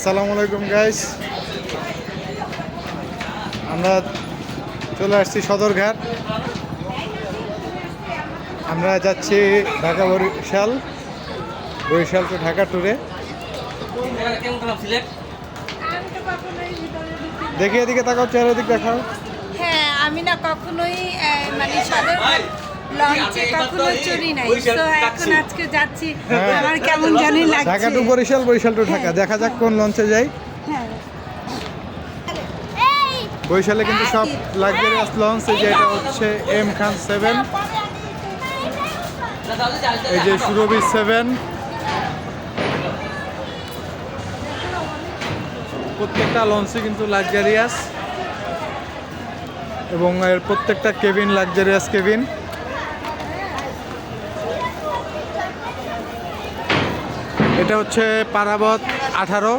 আসসালামু আলাইকুম গাইস আমরা চলে আসছি সদরঘাট। আমরা যাচ্ছি ঢাকা বরিশাল। বরিশাল টু ঢাকা ট্যুরে দেখি এদিকে তাকাও চারিদিক দেখাও। হ্যাঁ আমি না কখনোই মানে লঞ্চে কখনো চড়ি নাই। তো এখন আজকে যাচ্ছি। হ্যাঁ। আমার কেমন জানি ঢাকা টু বরিশাল বরিশাল টু ঢাকা। দেখা যাক কোন লঞ্চে যাই। হ্যাঁ। বরিশালে কিন্তু সব লাক্সারিয়াস লঞ্চ এই যে এটা হচ্ছে এম খান সেভেন এই যে সুরভি সেভেন প্রত্যেকটা লঞ্চই কিন্তু লাক্সারিয়াস এবং এর প্রত্যেকটা কেবিন লাক্সারিয়াস কেবিন। এটা হচ্ছে পারাবত আঠারো।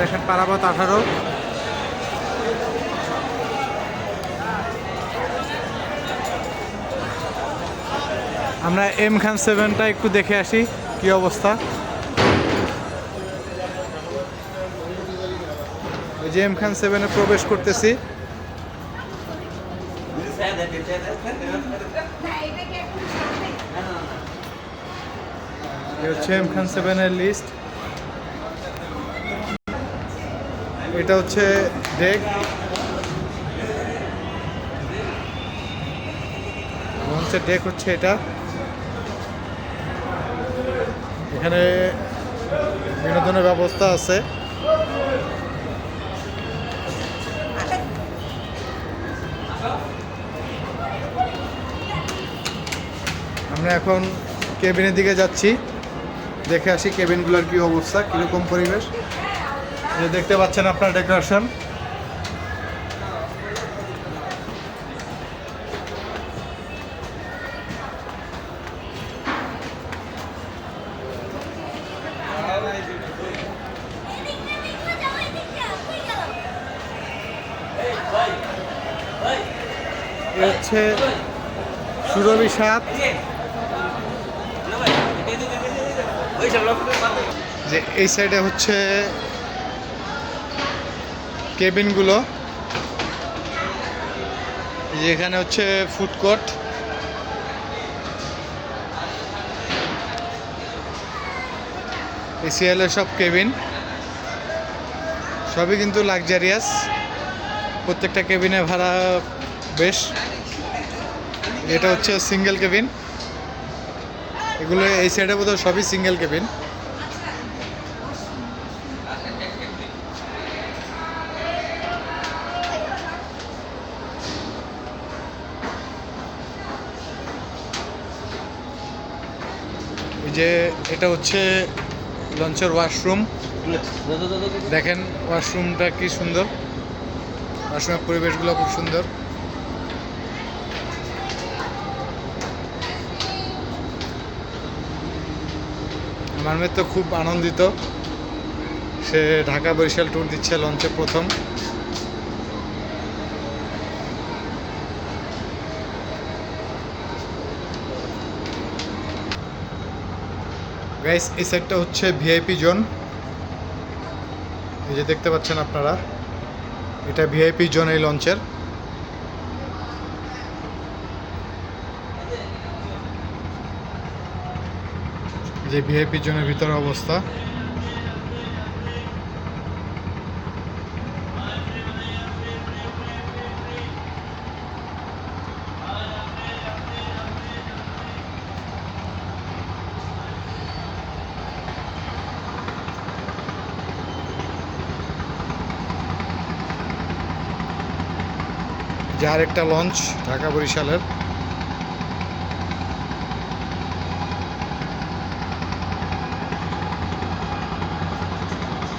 দেখেন পারাবত আঠারো। আমরা এম খান সেভেনটা একটু দেখে আসি, কি অবস্থা। ওই যে এম খান সেভেনে প্রবেশ করতেছি। এই হচ্ছে এম খান সেভেনের লিস্ট এটা হচ্ছে ডেক হচ্ছে ডেক হচ্ছে এটা। এখানে বিনোদনের ব্যবস্থা আছে। আমরা এখন কেবিনের দিকে যাচ্ছি। দেখে আসি কেবিনগুলোর কি অবস্থা, কীরকম পরিবেশ। দেখতে পাচ্ছেন আপনার ডেকোরেশন। হচ্ছে সুরভি সাত। যে এই সাইডে হচ্ছে কেবিনগুলো এখানে হচ্ছে ফুড কোর্ট এসিএলের সব কেবিন সবই কিন্তু লাক্সারিয়াস প্রত্যেকটা কেবিনে ভাড়া বেশ। এটা হচ্ছে সিঙ্গেল কেবিন এগুলো এই সাইডে বোধহয় সবই সিঙ্গেল কেবিন যে এটা হচ্ছে লঞ্চের ওয়াশরুম দেখেন ওয়াশরুমটা কি সুন্দর। ওয়াশরুমের পরিবেশগুলো খুব সুন্দর। আমার তো খুব আনন্দিত। সে ঢাকা বরিশাল ট্যুর দিচ্ছে লঞ্চে প্রথম। গাইস এই সাইডটা হচ্ছে ভিআইপি জোন এই যে দেখতে পাচ্ছেন আপনারা, এটা ভিআইপি জোন এই লঞ্চের যে ভিআইপি জোনের ভিতরে অবস্থা। যে আরেকটা লঞ্চ ঢাকা বরিশালের।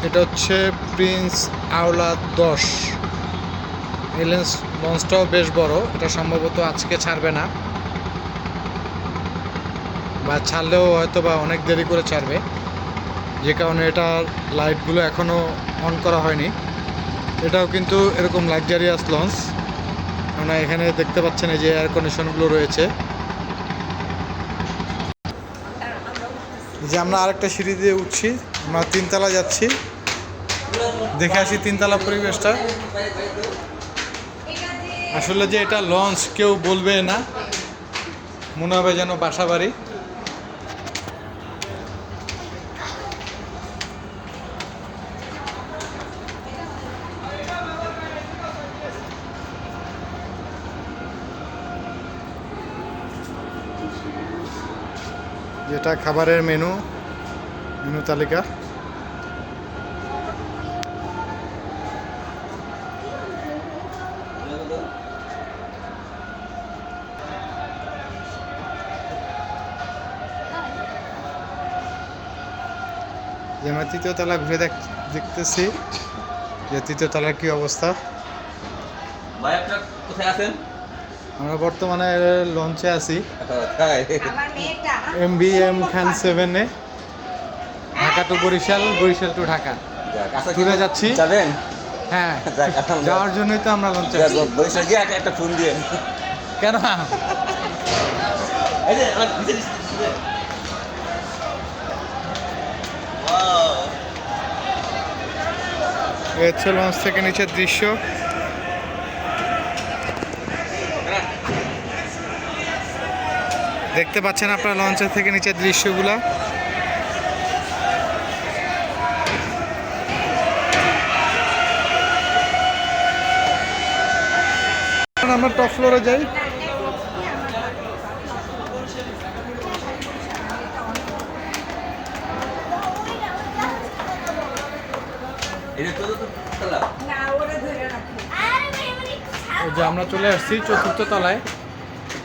এটা হচ্ছে প্রিন্স আওলা দশ। এই লেন্স লঞ্চটাও বেশ বড়, এটা সম্ভবত আজকে ছাড়বে না। বা ছাড়লেও হয়তো বা অনেক দেরি করে ছাড়বে। যে কারণে এটা লাইটগুলো এখনও অন করা হয়নি। এটাও কিন্তু এরকম লাক্সারিয়াস লঞ্চ আমরা এখানে দেখতে পাচ্ছেন এই যে এয়ার কন্ডিশনগুলো রয়েছে। যে আমরা আরেকটা সিঁড়ি দিয়ে উঠছি, আমরা তিনতলা যাচ্ছি। দেখে আসি তিনতলা পরিবেশটা। আসলে যে এটা লঞ্চ কেউ বলবে না। মনে হবে যেন বাসা বাড়ি যেটা খাবারের মেনু মেনু তালিকা। যে আমরা তৃতীয় তলা ঘুরে দেখ দেখতেছি যে তৃতীয় তলার কি অবস্থা। ভাই আপনার কোথায় আছেন? আমরা বর্তমানে লঞ্চে আছি। মেয়েটা এম বি এম খান সেভেনে ঢাকা টু বরিশাল বরিশাল টু ঢাকা। যাক, আচ্ছা ঘুরে যাচ্ছি। যাবেন? হ্যাঁ যাওয়ার জন্যই তো আমরা লঞ্চে বৈশাখ গিয়ে একটা- একটা ফোন দিয়ে। কেন? এই যে হচ্ছে লঞ্চ থেকে নিচের দৃশ্য। দেখতে পাচ্ছেন আপনারা লঞ্চের থেকে নিচের দৃশ্যগুলা। আমরা টপ ফ্লোরে যাই। এই যে চলো তো, চলো। না ওরা ধরে রাখো ওই যে আমরা চলে আসছি চতুর্থ তলায়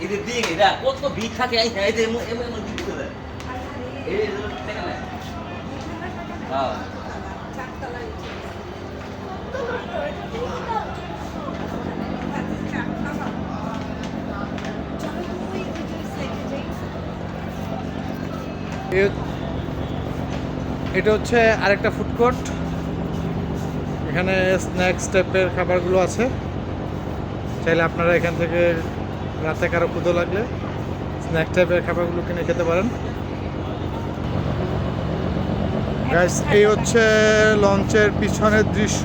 যে দিক, এরা কত ভিড় থাকে, এই এই এমন- এমন এমন ভিড় করে। এই যে না? হ্যাঁ। এ- এটা হচ্ছে আরেকটা ফুড কোর্ট এখানে স্ন্যাক্স টাইপের খাবারগুলো আছে। চাইলে আপনারা এখান থেকে রাতে কারও ক্ষুদো লাগলে স্ন্যাক্স টাইপের খাবারগুলো কিনে খেতে পারেন। গাইস এই হচ্ছে লঞ্চের পিছনের দৃশ্য।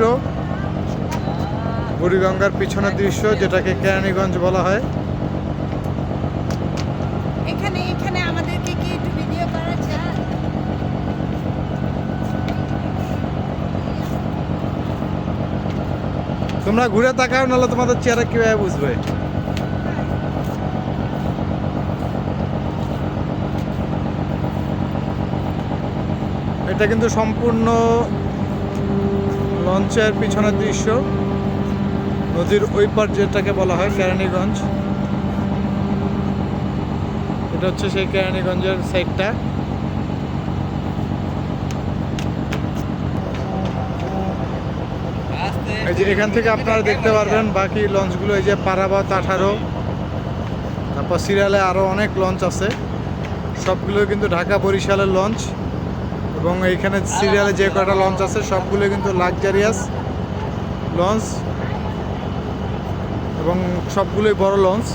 বুড়িগঙ্গার পিছনের দৃশ্য, যেটাকে কেরানীগঞ্জ বলা হয় আমাদেরকে কি একটু ভিডিও করা যায় তোমরা ঘুরে তাকাও, নাহলে তোমাদের চেহারা কীভাবে বুঝবে? এটা কিন্তু সম্পূর্ণ লঞ্চের পিছনের দৃশ্য। নদীর ওই পার যেটাকে বলা হয়, কেরানীগঞ্জ। এটা হচ্ছে সেই কেরানীগঞ্জের সাইডটা এই যে এখান থেকে আপনারা দেখতে পারবেন বাকি লঞ্চগুলো, এই যে পারাবাত আঠারো তারপর সিরিয়ালে আরও অনেক লঞ্চ আছে। সবগুলো কিন্তু ঢাকা বরিশালের লঞ্চ এবং এইখানে সিরিয়ালে যে কয়টা লঞ্চ আছে, সবগুলো কিন্তু লাক্সারিয়াস লঞ্চ এবং সবগুলোই বড় লঞ্চ।